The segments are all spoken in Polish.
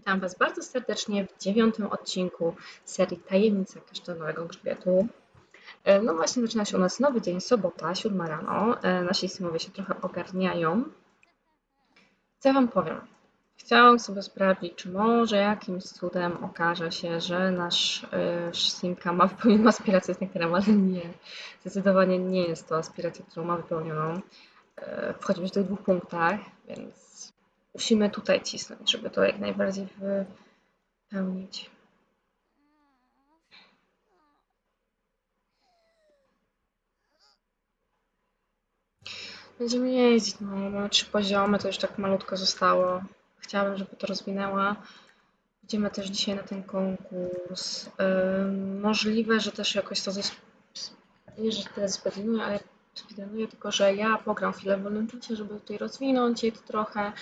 Witam Was bardzo serdecznie w dziewiątym odcinku serii Tajemnica Kasztanowego Grzbietu. E, No właśnie zaczyna się u nas nowy dzień, sobota, siódma rano. E, Nasi simowie się trochę ogarniają. Co ja Wam powiem? Chciałam sobie sprawdzić, czy może jakimś cudem okaże się, że nasz e, Simka ma wypełnioną aspirację z nektarem, ale nie. Zdecydowanie nie jest to aspiracja, którą ma wypełnioną. E, W choćby w tych dwóch punktach, więc musimy tutaj cisnąć, żeby to jak najbardziej wypełnić. Będziemy jeździć, no mamy trzy poziomy, to już tak malutko zostało. Chciałabym, żeby to rozwinęła. Idziemy też dzisiaj na ten konkurs. Ym, możliwe, że też jakoś to nie, że teraz speedrunuję, ale speedrunuję, tylko że ja pogram chwilę w wolnym czasie, żeby tutaj rozwinąć je to trochę,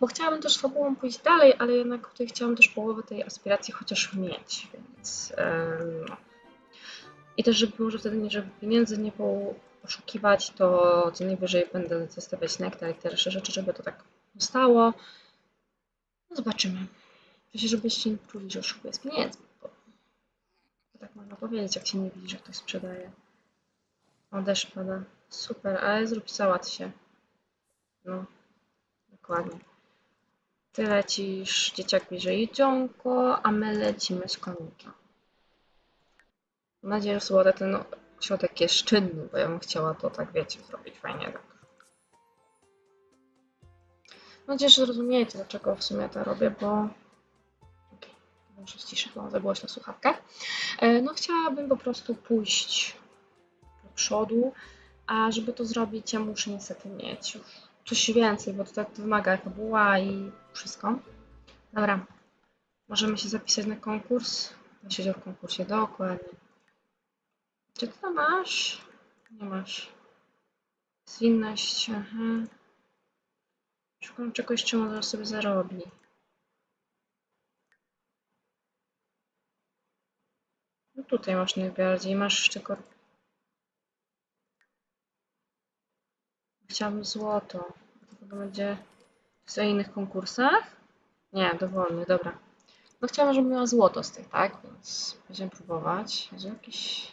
bo chciałabym też fabułą pójść dalej, ale jednak tutaj chciałam też połowę tej aspiracji chociaż mieć, więc. I też, żeby może wtedy nie, żeby pieniędzy nie po- poszukiwać, to co najwyżej będę zostawiać nektar i te resztę rzeczy, żeby to tak zostało. No zobaczymy. Przecież żebyście nie czuli, że oszukuję z pieniędzmi, bo to tak można powiedzieć, jak się nie widzi, że ktoś sprzedaje. O, deszcz pada. Super, ale zrób załatw się. No, dokładnie. Ty lecisz, dzieciak bierze jedzonko, a my lecimy z konikiem. Mam nadzieję, że sobota ten środek jest sztywny, bo ja bym chciała to tak, wiecie, zrobić fajnie. Tak. Mam nadzieję, że zrozumiecie, dlaczego w sumie to robię, bo... Muszę ściszyć, mam za głośno w słuchawkach. E, No chciałabym po prostu pójść przodu, a żeby to zrobić, ja muszę niestety mieć już coś więcej, bo to tak wymaga fabuła i wszystko. Dobra, możemy się zapisać na konkurs. Myśleć o konkursie dokładnie. Czy ty to masz? Nie masz. Zwinność, aha. Szukam czegoś, czym może sobie zarobi. No tutaj masz najbardziej. Masz jeszcze ko- Chciałabym złoto. To będzie w innych konkursach? Nie, dowolny, dobra. No chciałabym, żeby miała złoto z tych, tak? Więc będziemy próbować. Jest jakiś...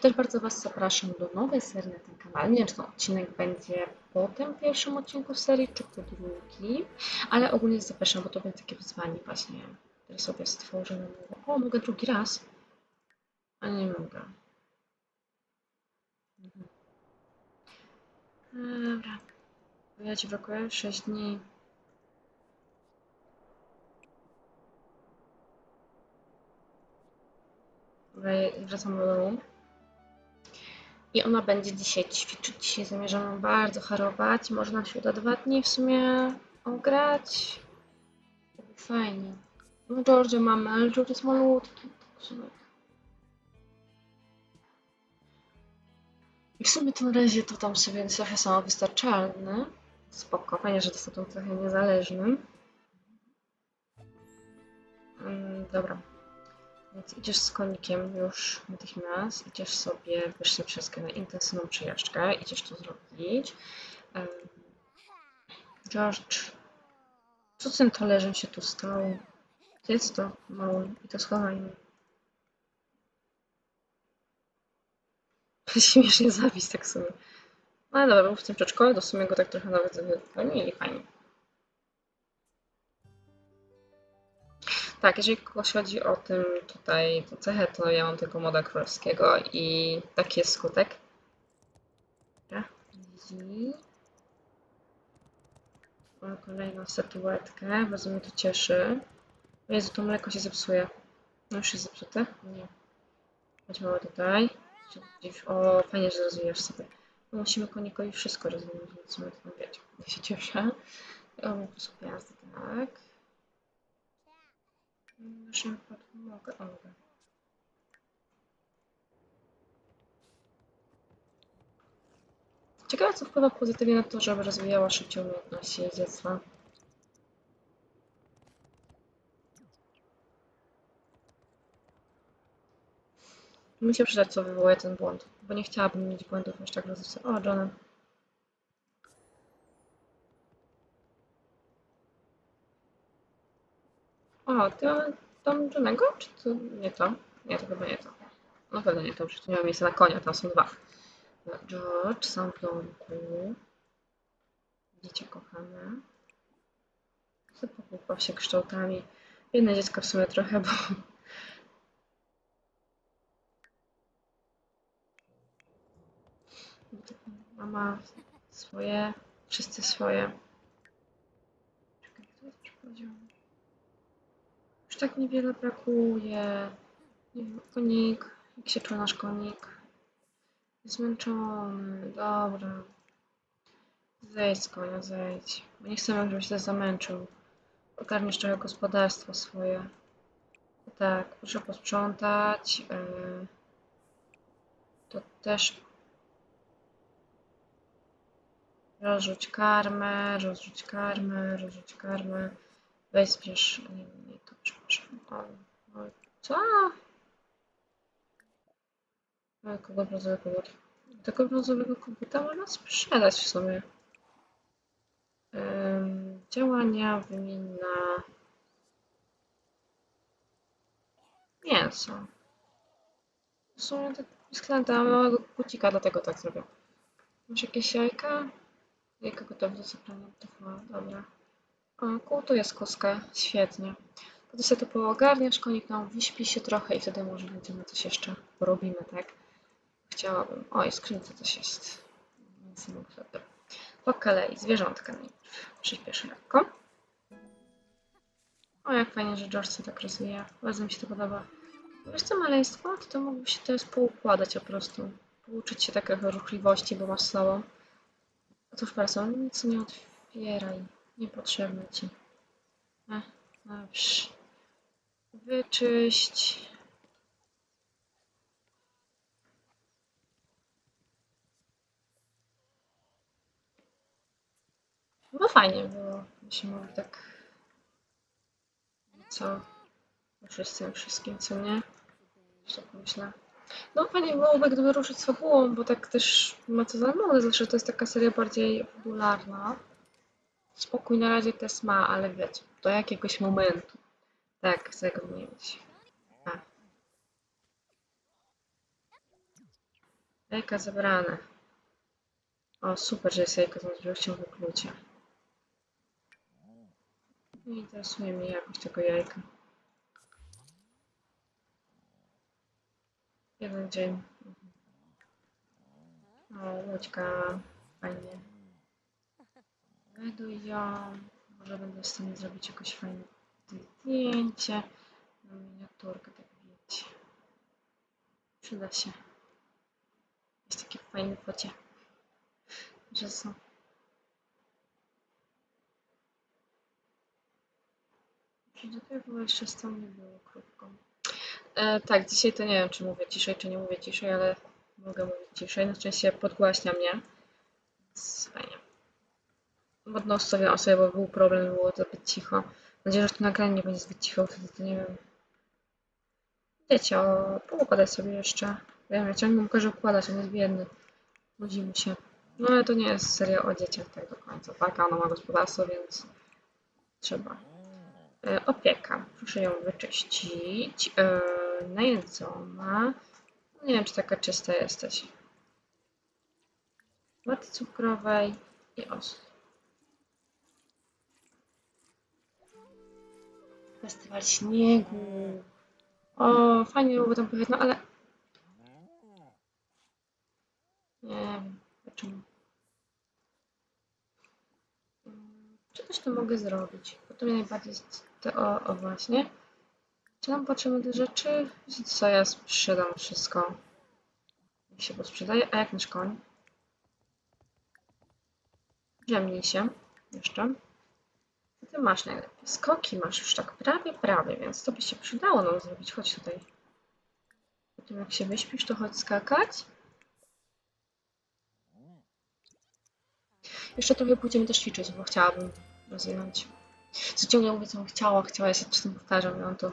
Też bardzo Was zapraszam do nowej serii na tym kanale. Nie wiem, czy ten odcinek będzie po tym pierwszym odcinku serii, czy po drugi, ale ogólnie zapraszam, bo to będzie takie wyzwanie właśnie, które sobie stworzę. O, mogę drugi raz. A nie mogę. Mhm. Dobra. Ja Ci brakuje 6 dni. Wracam do domu. I ona będzie dzisiaj ćwiczyć. Dzisiaj zamierzam bardzo harować. Może nam się uda dwa dni w sumie ograć. Fajnie. No George mamy, ale George jest malutki. tak I w sumie to na razie to tam sobie trochę samowystarczalny. Spoko, fajnie, że dostał tą trochę niezależnym. Mm, dobra. Więc idziesz z konikiem już natychmiast. Idziesz sobie, wyszli przez na intensywną przejażdżkę. Idziesz to zrobić. George, co z tym talerzem się tu stało? Jest to mały i to schowajmy. Śmiesznie zapis tak sobie. No ale dobra, był w tym przedszkolu, to w sumie go tak trochę nawet wypełnili fajnie. Tak, jeżeli kogoś chodzi o tym tutaj tę cechę, to ja mam tego moda królewskiego i taki jest skutek. Dobra, easy. Mam kolejną statuetkę, bardzo mnie to cieszy. O Jezu, to mleko się zepsuje. No już jest zepsute? Nie. Chodźmy tutaj. O, fajnie, że rozwijasz sobie. Musimy konikowi wszystko rozwinąć, więc my to wiecie. Ja się cieszę. Są gwiazdy, tak. Jeszcze mogę, o, mogę. Ciekawe, co wpływa pozytywnie na to, żeby rozwijała szybciej umiejętności jeździectwa. Muszę przydać, co wywołuje ten błąd, bo nie chciałabym mieć błędów aż tak. O, Johnny. O, ty mamy tam Johnego? Czy to nie to? Nie, to chyba nie to. No pewnie nie to, już tu nie ma miejsca na konia, tam są dwa. George, samplonku. Dziecię kochane. Zapokupał się kształtami. Jedno dziecko w sumie trochę, bo Mama swoje, wszyscy swoje. Czekaj, kto to już tak niewiele brakuje. Nie wiem, konik. Jak się czuje nasz konik? Jest zmęczony. Dobra. Zejdź z konia, zejdź. Bo nie chcemy, żebyś się zamęczył. Ogarniesz trochę gospodarstwo swoje. Tak, proszę posprzątać. Yy, to też rozrzuć karmę, rozrzuć karmę, rozrzuć karmę. Weź zbierz, nie, nie to, przepraszam. O, o, co? Tego brązowego koguta można sprzedać w sumie. Ym, działania, wymienna. Mięso. W sumie tak sklęta małego kucika, dlatego tak zrobię. Masz jakieś jajka? Zabrania. To chyba, dobra. O, kół to jest kuska. Świetnie. Potem sobie to poogarniasz, konik nam wyśpi się trochę i wtedy może będziemy coś jeszcze porobimy, tak? Chciałabym. O, i skrzynce coś jest. Więc nie mogę. Po kolei, zwierzątka najpierw. Przyspieszę lekko. O, jak fajnie, że George się tak rozwija. Bardzo mi się to podoba. Wiesz co, maleństwo? To, to mógłby się teraz poukładać po prostu. Pouczyć się takiego ruchliwości, bo masz słabą. Otóż bardzo, nic nie otwieraj. Niepotrzebne ci. Ech, dobrze. Wyczyść. No fajnie było. Byśmy mogli tak... Co? Z tym wszystkim, co nie? Jeszcze pomyślę. No fajnie byłoby, gdyby ruszyć z fabułą, bo tak też ma co za mało, zawsze to jest taka seria bardziej fabularna. Spokój na razie też ma, ale wiecie, do jakiegoś momentu. Tak, chcę go mieć. Jajka zebrane. O, super, że jest jajko z żebyście wyklucie. Nie interesuje mnie jakość tego jajka. Jeden dzień. O, łódźka. Fajnie. Weduj ją. Może będę w stanie zrobić jakoś fajne zdjęcie. Na miniaturkę, tak wiecie. Przyda się. Jest takie fajne focie. Że są. Czy do tego jeszcze z tą nie było krótką? E, tak, dzisiaj to nie wiem, czy mówię ciszej, czy nie mówię ciszej, ale mogę mówić ciszej. Na szczęście podgłaśnia mnie. Więc fajnie. Ładno ustawiłam sobie, bo był problem, było zbyt cicho. Mam nadzieję, że to nagranie nie będzie zbyt cicho, wtedy to nie wiem. Wiecie, o, poukładać sobie jeszcze. Wiem, ja ciągle mu każę układać, on jest biedny. Nudzi mu się. No ale to nie jest seria o dzieciach tak do końca, tak? Ona ma gospodarstwo, więc trzeba. E, opieka. Proszę ją wyczyścić. E, najedzona. Nie wiem, czy taka czysta jesteś. Waty cukrowej i os. Festiwal śniegu. O, fajnie byłoby tam pojechać, no ale... Nie wiem. Mm, Czy coś tu mogę zrobić? Bo to mnie najbardziej... To, o, o, właśnie. Czy nam potrzebne te rzeczy? Co ja sprzedam wszystko. Niech się posprzedaje. A jak nasz koń? Ziemnij się. Jeszcze. Co ty masz najlepiej? Skoki masz już tak prawie, prawie, więc to by się przydało nam zrobić. Chodź tutaj. Po tym jak się wyśpisz, to chodź skakać. Jeszcze trochę pójdziemy też ćwiczyć, bo chciałabym rozwinąć. Co ciągle mówię, co chciała, chciała, ja się czasem powtarzam, ja mam to...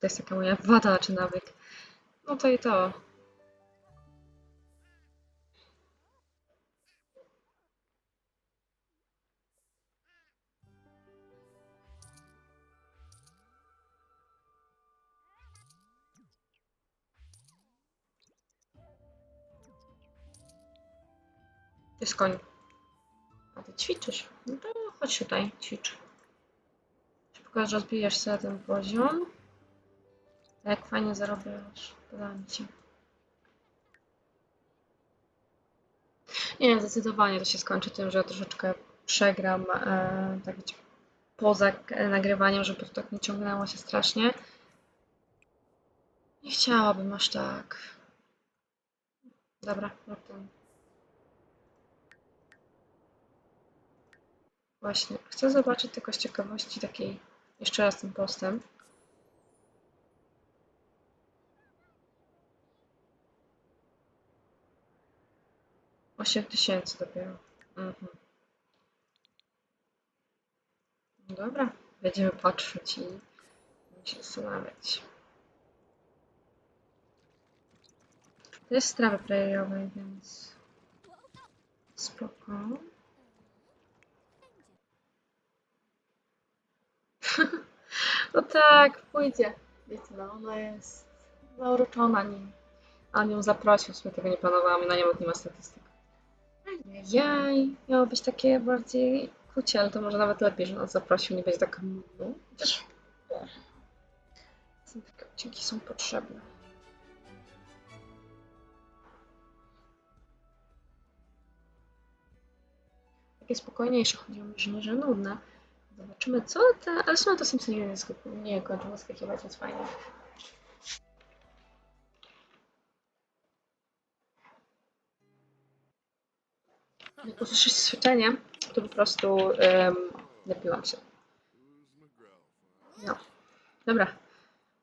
To jest taka moja wada czy nawyk. No to i to. Jest koń. A ty ćwiczysz. No to chodź tutaj, ćwicz. Pokaż, rozbijasz sobie ten poziom. Jak fajnie zarobisz. Podoba mi się. Nie zdecydowanie to się skończy tym, że troszeczkę przegram, e, tak wiecie, poza nagrywaniem, żeby to tak nie ciągnęło się strasznie. Nie chciałabym aż tak. Dobra, no to. Właśnie, chcę zobaczyć tylko z ciekawości takiej jeszcze raz ten postęp. Osiem tysięcy dopiero. Mhm. Dobra, będziemy patrzeć i się zastanawiać. To jest trawy preriowej, więc spoko. No tak, pójdzie. Wiecie, no ona jest zauroczona nim. A on ją zaprosił, w sumie tego nie planowałam i na nią nie ma statystyk. Jaj, miało być takie bardziej kucie, ale to może nawet lepiej, że nas zaprosił, nie będzie tak nudno. Takie odcinki są potrzebne. Takie spokojniejsze, chodziło mi, że nie, że nudne. Zobaczymy co te... Ale w to Simpsony nie, sk- nie kończą skakiwać, więc fajnie. Jak usłyszysz ćwiczenie, to po prostu um, napiłam się. No. Dobra.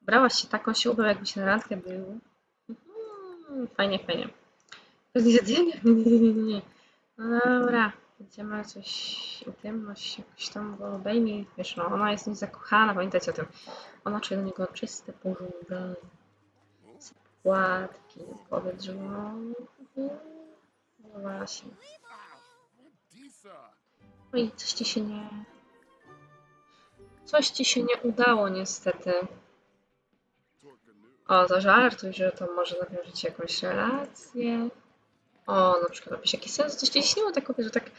Brałaś się taką się ubrał, jakbyś na randkę był. Mhm, Fajnie, fajnie. Bez jedzenia? Nie, nie, nie, nie. No dobra. Będziemy coś, intymność jakoś tam go obejmij. Wiesz, no ona jest w nim zakochana, pamiętajcie o tym. Ona czuje do niego czyste pożądanie. Płatki, powiedz, że no... No właśnie. Oj, coś ci się nie... Coś ci się nie udało niestety. O, zażartuj, że to może nawiązać jakąś relację. O, na przykład napisz jaki sens. Coś ci śniło tak że tak,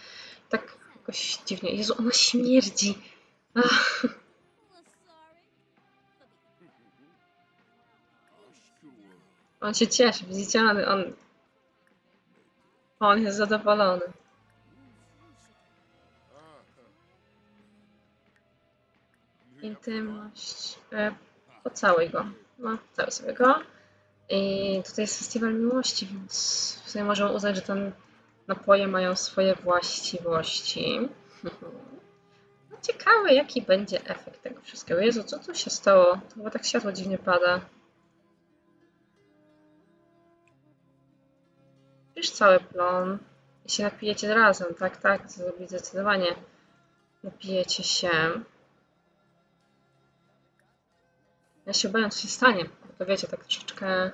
tak jakoś dziwnie. Jezu, ona śmierdzi. Ach, on się cieszy, widzicie? On, on jest zadowolony. Intymność. E, pocałuj go. No, całuj sobie go. I tutaj jest festiwal miłości, więc w sumie możemy uznać, że ten napoje mają swoje właściwości. No, ciekawe, jaki będzie efekt tego wszystkiego. Jezu, co tu się stało? To chyba tak światło dziwnie pada. Już cały plon. I się napijecie razem, tak, tak, to zrobić zdecydowanie. Napijecie się. Ja się obawiam, co się stanie, bo to wiecie, tak troszeczkę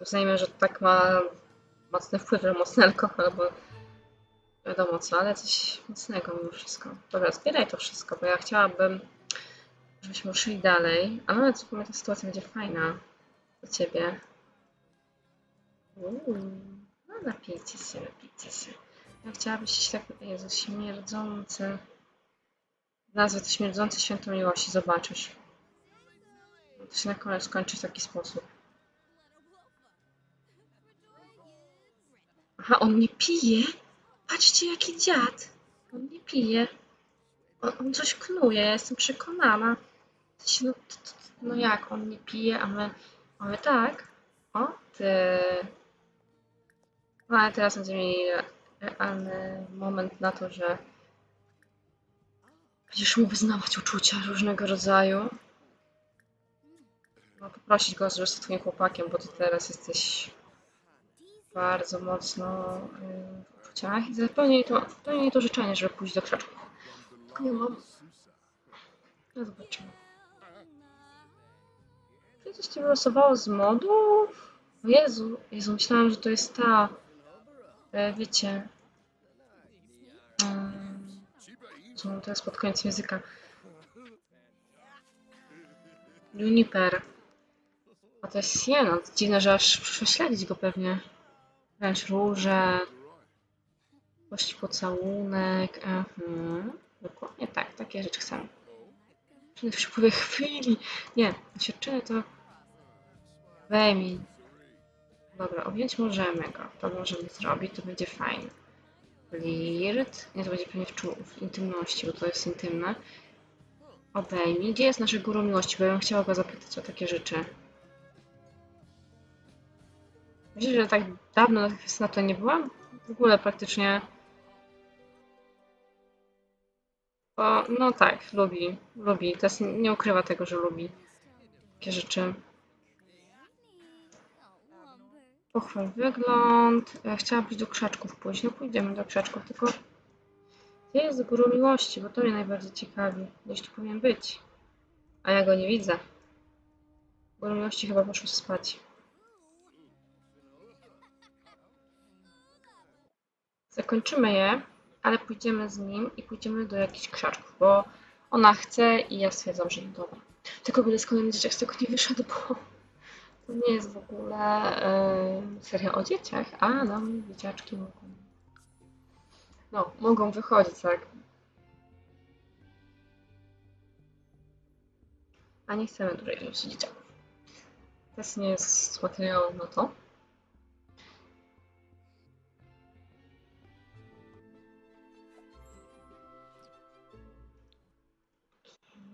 uznajmy, że tak ma mocny wpływ, że mocny alkohol, bo wiadomo co, ale coś mocnego mimo wszystko. Dobra, zbieraj to wszystko, bo ja chciałabym, żebyśmy ruszyli dalej, a nawet zupełnie ta sytuacja będzie fajna dla ciebie. Uuu, no napijcie się, napijcie się. Ja chciałabyś się tak, Jezu, śmierdzący. Nazwę to śmierdzący święto miłości, zobaczysz. To się na koniec skończy w taki sposób. Aha, on nie pije? Patrzcie, jaki dziad. On nie pije. On, on coś knuje, ja jestem przekonana. No, no jak, on nie pije, a my, a my tak? O, ty. No ale teraz będziemy mieli realny moment na to, że będziesz mu wyznawać uczucia różnego rodzaju. No, poprosić go, żeby został twoim chłopakiem, bo ty teraz jesteś bardzo mocno y, w uczuciach i spełnij to, spełnij to życzenie, żeby pójść do krzaczków. Tylko nie mam. No zobaczymy. Czy coś ci wylosowało z modu? O Jezu, Jezu, myślałam, że to jest ta, e, wiecie, um, mam teraz pod koniec języka. Juniper. A to jest Siena. Dziwne, że aż przyszło śledzić go pewnie. Wręcz róże. Kość pocałunek. Mhm. Dokładnie tak, takie rzeczy chcemy. W przepływie chwili. Nie, doświadczenie to... Wyjmij. Dobra, objąć możemy go. To możemy zrobić, to będzie fajne. Flirt. Nie, to będzie pewnie w, czu- w intymności, bo to jest intymne. Obejmij. Gdzie jest nasze guru miłości? Bo ja bym chciała go zapytać o takie rzeczy. Myślę, że tak dawno na to nie byłam. W ogóle praktycznie. No tak, lubi, lubi. Teraz nie ukrywa tego, że lubi takie rzeczy. Pochwal wygląd. Ja chciałabym do krzaczków pójść. No pójdziemy do krzaczków, tylko gdzie jest guru miłości? Bo to mnie najbardziej ciekawi. Gdzieś tu powinien być. A ja go nie widzę. Guru miłości chyba poszło spać. Zakończymy je, ale pójdziemy z nim i pójdziemy do jakichś krzaczków, bo ona chce i ja stwierdzam, że nie dobra. Tylko będę z kolejny dzieciak z tego nie wyszedł, bo to nie jest w ogóle yy, seria o dzieciach, a nam dzieciaczki mogą. No, mogą wychodzić, tak. A nie chcemy dużej ilości dzieciaków. Teraz nie jest materiałem na to.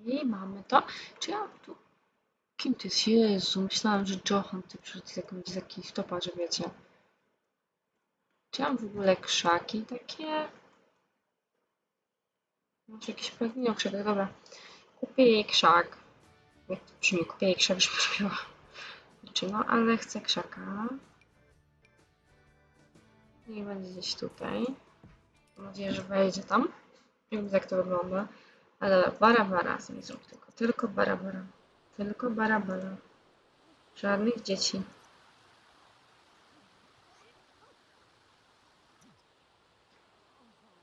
I mamy to. Czy ja tu... Kim ty jest? Jezu, myślałam, że Johan ty przyszedł jakiś stopa, że wiecie. Czy ja mam w ogóle krzaki takie? Może jakiś pewnie krzak, dobra. Kupię jej krzak. Jak to brzmi? Kupię jej krzak, żeby brzmiała. Znaczy, no, ale chcę krzaka. Niech będzie gdzieś tutaj. Mam nadzieję, że wejdzie tam. Nie wiem, jak to wygląda. Ale bara bara sobie zrób tylko. Tylko bara bara. Tylko bara bara. Żadnych dzieci.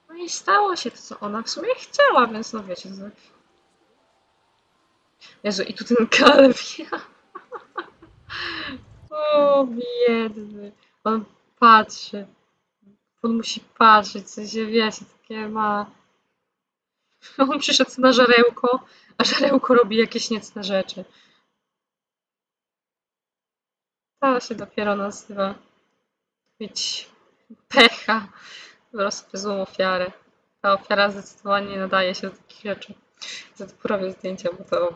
No i stało się to, co ona w sumie chciała, więc no wiecie. No... Jezu, i tu ten Kaleb. o, biedny. On patrzy. On musi patrzeć, co się wiecie, takie ma... On przyszedł na żarełko, a żarełko robi jakieś niecne rzeczy. To się dopiero nazywa mieć pecha. Po prostu złą ofiarę. Ta ofiara zdecydowanie nie nadaje się do takich rzeczy. Za to porobię zdjęcia, bo to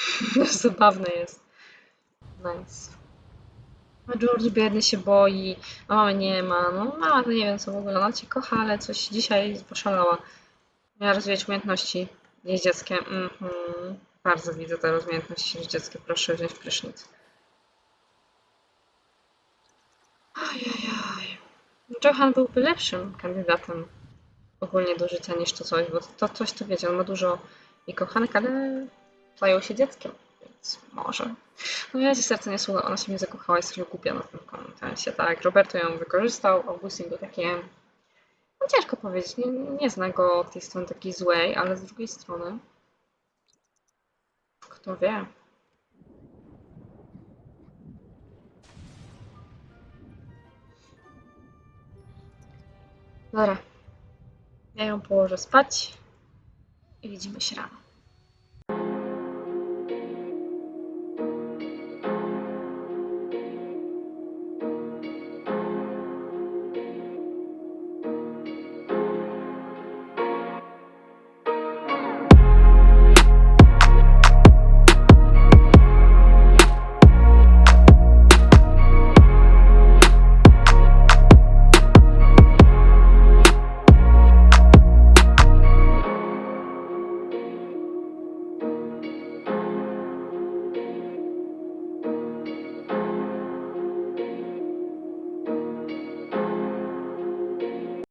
zabawne jest. Nice. A George biedny się boi, a mamy nie ma. No mama to nie wiem co w ogóle, ona cię kocha, ale coś dzisiaj poszalała. Miała rozwijać umiejętności jeździeckie. Mhm. Bardzo widzę te umiejętności jeździeckie. Proszę wziąć prysznic. Ajajaj. Johan byłby lepszym kandydatem ogólnie do życia niż to coś, bo to coś to on ma dużo i kochanek, ale zajął się dzieckiem, więc może. No ja się serce nie słucha, ona się mnie zakochała, jest trochę głupia na tym kontencie, tak. Roberto ją wykorzystał, Augustin był takie... Ciężko powiedzieć, nie, nie zna go od tej strony takiej złej, ale z drugiej strony... Kto wie? Dobra. Ja ją położę spać i widzimy się rano.